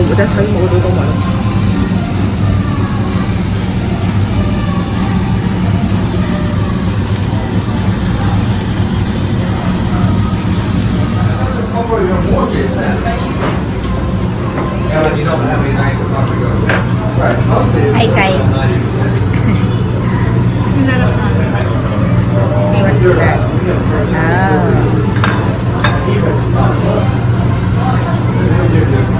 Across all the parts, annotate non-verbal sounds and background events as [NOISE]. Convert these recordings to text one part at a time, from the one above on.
không có chắc thắng mỗi đứa con bạn. Hay cay thì ờ. mà ờ. à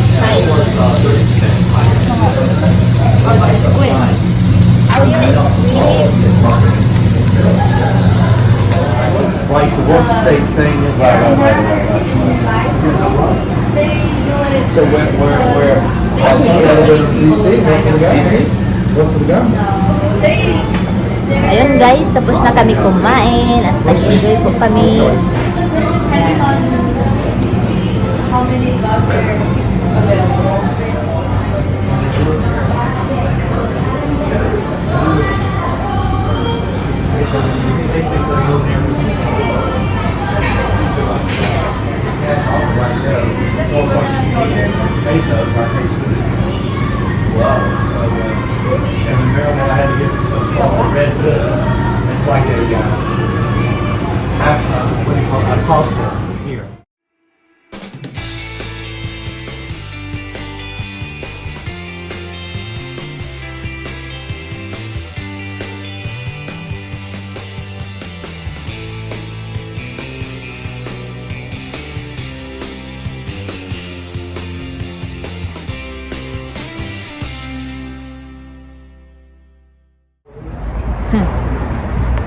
Like the one state thing is. Right, right, right, So where, where, where? Ayun guys, tapos na kami kumain at nag-enjoy po kami. Ayan. And in Maryland, I had to get what's called a red hood. It's like a, uh, half, uh, what do you call it, a coster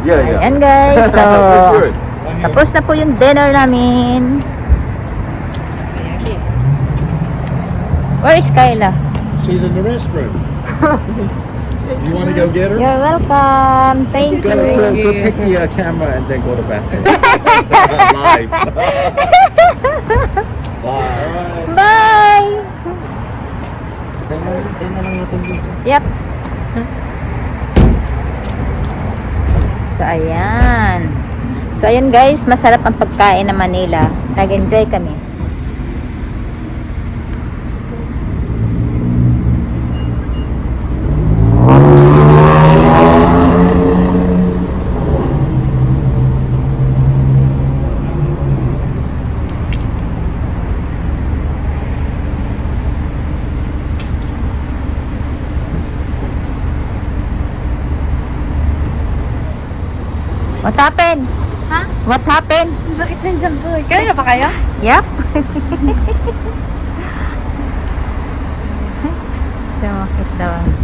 here. Yeah, Ayan guys, [LAUGHS] so tapos na po yung dinner namin. Where is Kyla? She's in the restroom. You want to go get her? You're welcome. Thank Go, you. go, go take the uh, camera and then go to bathroom. Live. Bye. Bye! Yep. So, ayan. So, ayan guys, masarap ang pagkain ng Manila. Nag-enjoy kami. What happened? Ha? What happened? Sakit ng dyan ko. Kanina pa kayo? Yep. [LAUGHS] Sumakit daw. Spot.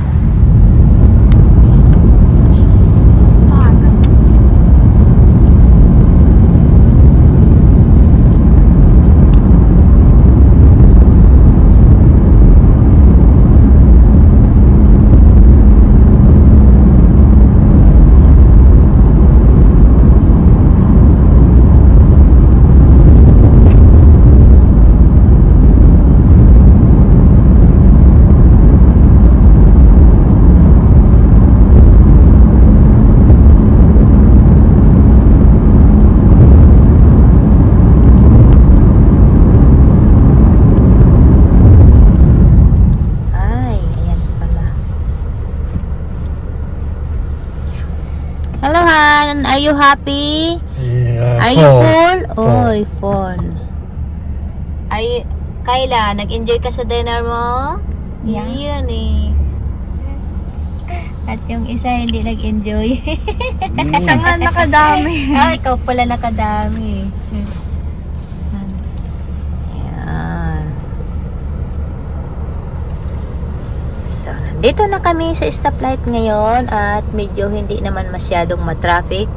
Are you happy? Yeah. Are you full? Oy, full. Are you, Kayla, nag-enjoy ka sa dinner mo? Yeah. Yan eh. At yung isa hindi nag-enjoy. Siya nga nakadami. ah, ikaw pala nakadami. Yan. So, nandito na kami sa stoplight ngayon at medyo hindi naman masyadong matraffic.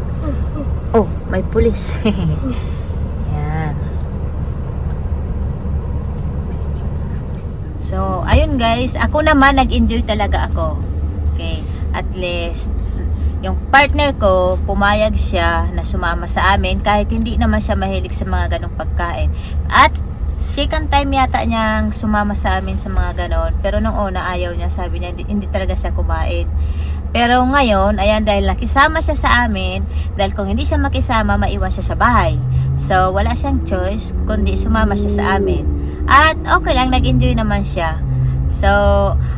May pulis. [LAUGHS] Yan. So, ayun guys, ako naman nag-enjoy talaga ako. Okay, at least yung partner ko, pumayag siya na sumama sa amin kahit hindi naman siya mahilig sa mga ganong pagkain. At second time yata niyang sumama sa amin sa mga ganon. Pero nung una ayaw niya, sabi niya hindi, hindi talaga siya kumain. Pero ngayon, ayan dahil nakisama siya sa amin, dahil kung hindi siya makisama, maiwan siya sa bahay. So, wala siyang choice, kundi sumama siya sa amin. At okay lang, nag-enjoy naman siya. So,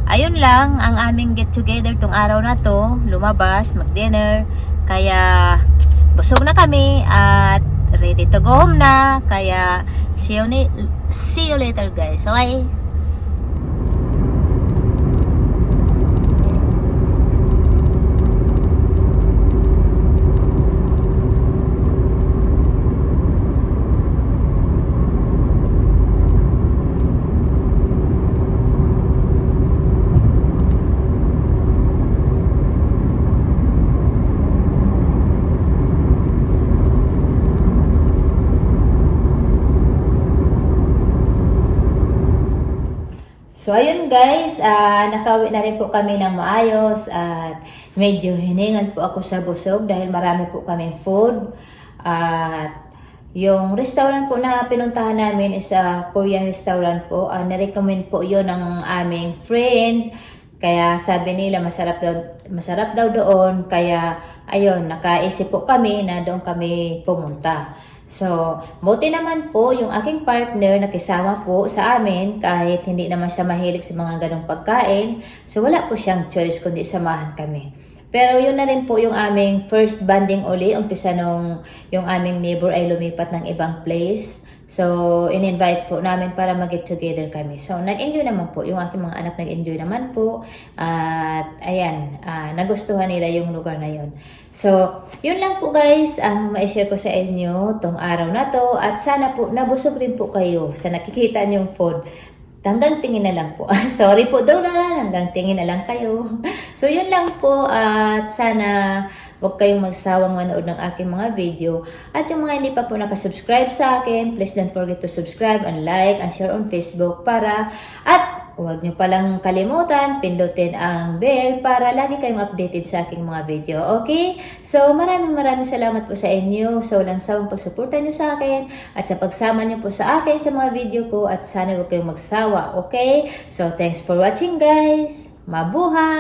ayun lang ang aming get together tong araw na to. Lumabas, mag-dinner. Kaya, busog na kami at ready to go home na. Kaya, see you, ni- see you later guys. Okay? So, ayun guys, ah nakauwi na rin po kami ng maayos at medyo hiningan po ako sa busog dahil marami po kaming food. At yung restaurant po na pinuntahan namin is a Korean restaurant po. Uh, na-recommend po yun ng aming friend. Kaya sabi nila masarap daw, masarap daw doon. Kaya ayun, nakaisip po kami na doon kami pumunta. So, buti naman po yung aking partner nakisama po sa amin kahit hindi naman siya mahilig sa mga ganong pagkain. So, wala po siyang choice kundi samahan kami. Pero yun na rin po yung aming first banding uli. Umpisa nung yung aming neighbor ay lumipat ng ibang place. So, in-invite po namin para mag-get together kami. So, nag-enjoy naman po. Yung aking mga anak nag-enjoy naman po. At, ayan, ah, nagustuhan nila yung lugar na yun. So, yun lang po guys ang ma-share ko sa inyo tong araw na to. At sana po, nabusog rin po kayo sa nakikita niyong food. Hanggang tingin na lang po. [LAUGHS] Sorry po na, hanggang tingin na lang kayo. [LAUGHS] So, yun lang po. At sana huwag kayong magsawang manood ng aking mga video. At yung mga hindi pa po nakasubscribe sa akin, please don't forget to subscribe and like and share on Facebook para at huwag nyo palang kalimutan, pindutin ang bell para lagi kayong updated sa aking mga video. Okay? So, maraming maraming salamat po sa inyo sa walang sawang pagsuporta nyo sa akin at sa pagsama nyo po sa akin sa mga video ko at sana huwag kayong magsawa. Okay? So, thanks for watching guys! Mabuhay!